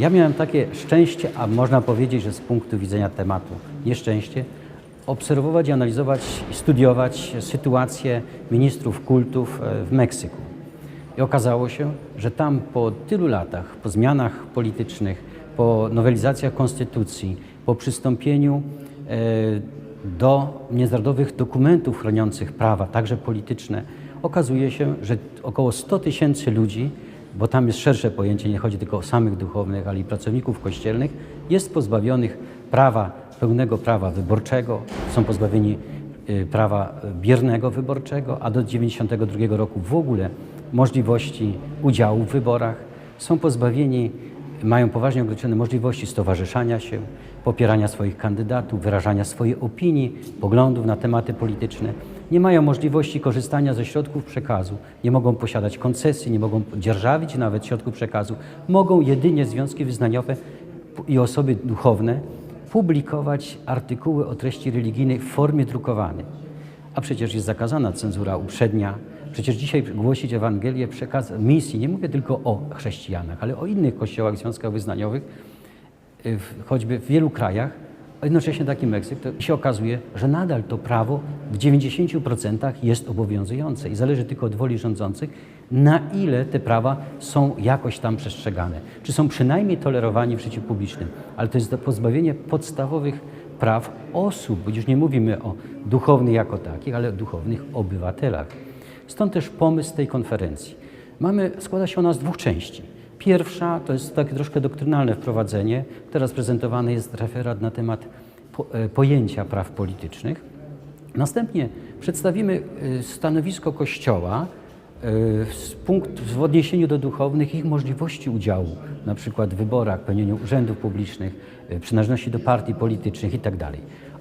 Ja miałem takie szczęście, a można powiedzieć, że z punktu widzenia tematu nieszczęście, obserwować i analizować i studiować sytuację ministrów kultów e, w Meksyku. I okazało się, że tam po tylu latach, po zmianach politycznych, po nowelizacjach konstytucji, po przystąpieniu e, do międzynarodowych dokumentów chroniących prawa, także polityczne, okazuje się, że około 100 tysięcy ludzi, bo tam jest szersze pojęcie, nie chodzi tylko o samych duchownych, ale i pracowników kościelnych, jest pozbawionych prawa, pełnego prawa wyborczego, są pozbawieni y, prawa biernego wyborczego, a do 1992 roku w ogóle możliwości udziału w wyborach, są pozbawieni, mają poważnie ograniczone możliwości stowarzyszania się, popierania swoich kandydatów, wyrażania swojej opinii, poglądów na tematy polityczne. Nie mają możliwości korzystania ze środków przekazu, nie mogą posiadać koncesji, nie mogą dzierżawić nawet środków przekazu. Mogą jedynie związki wyznaniowe i osoby duchowne publikować artykuły o treści religijnej w formie drukowanej. A przecież jest zakazana cenzura uprzednia. Przecież dzisiaj głosić Ewangelię, przekaz misji, nie mówię tylko o chrześcijanach, ale o innych kościołach, związkach wyznaniowych, y, choćby w wielu krajach, a jednocześnie taki Meksyk, to się okazuje, że nadal to prawo w 90% jest obowiązujące i zależy tylko od woli rządzących, na ile te prawa są jakoś tam przestrzegane. Czy są przynajmniej tolerowani w życiu publicznym, ale to jest pozbawienie podstawowych praw osób, bo już nie mówimy o duchownych jako takich, ale o duchownych obywatelach. Stąd też pomysł tej konferencji. Mamy, składa się ona z dwóch części. Pierwsza to jest takie troszkę doktrynalne wprowadzenie. Teraz prezentowany jest referat na temat e, pojęcia praw politycznych. Następnie przedstawimy e, stanowisko Kościoła e, z punkt, w odniesieniu do duchownych, ich możliwości udziału, na przykład w wyborach, pełnieniu urzędów publicznych, przynależności do partii politycznych itd.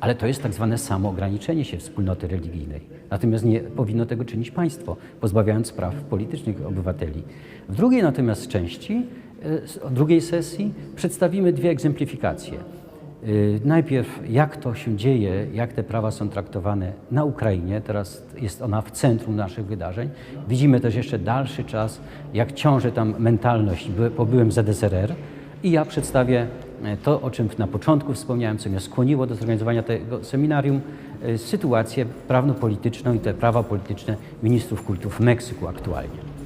Ale to jest tak zwane samoograniczenie się wspólnoty religijnej. Natomiast nie powinno tego czynić państwo, pozbawiając praw politycznych obywateli. W drugiej natomiast części, e, drugiej sesji, przedstawimy dwie egzemplifikacje. Y, Najpierw jak to się dzieje, jak te prawa są traktowane na Ukrainie, teraz jest ona w centrum naszych wydarzeń. Widzimy też jeszcze dalszy czas, jak ciąży tam mentalność po byłym ZSRR i ja przedstawię e, to, o czym na początku wspomniałem, co mnie skłoniło do zorganizowania tego seminarium, e, sytuację prawno-polityczną i te prawa polityczne ministrów kultu w Meksyku aktualnie.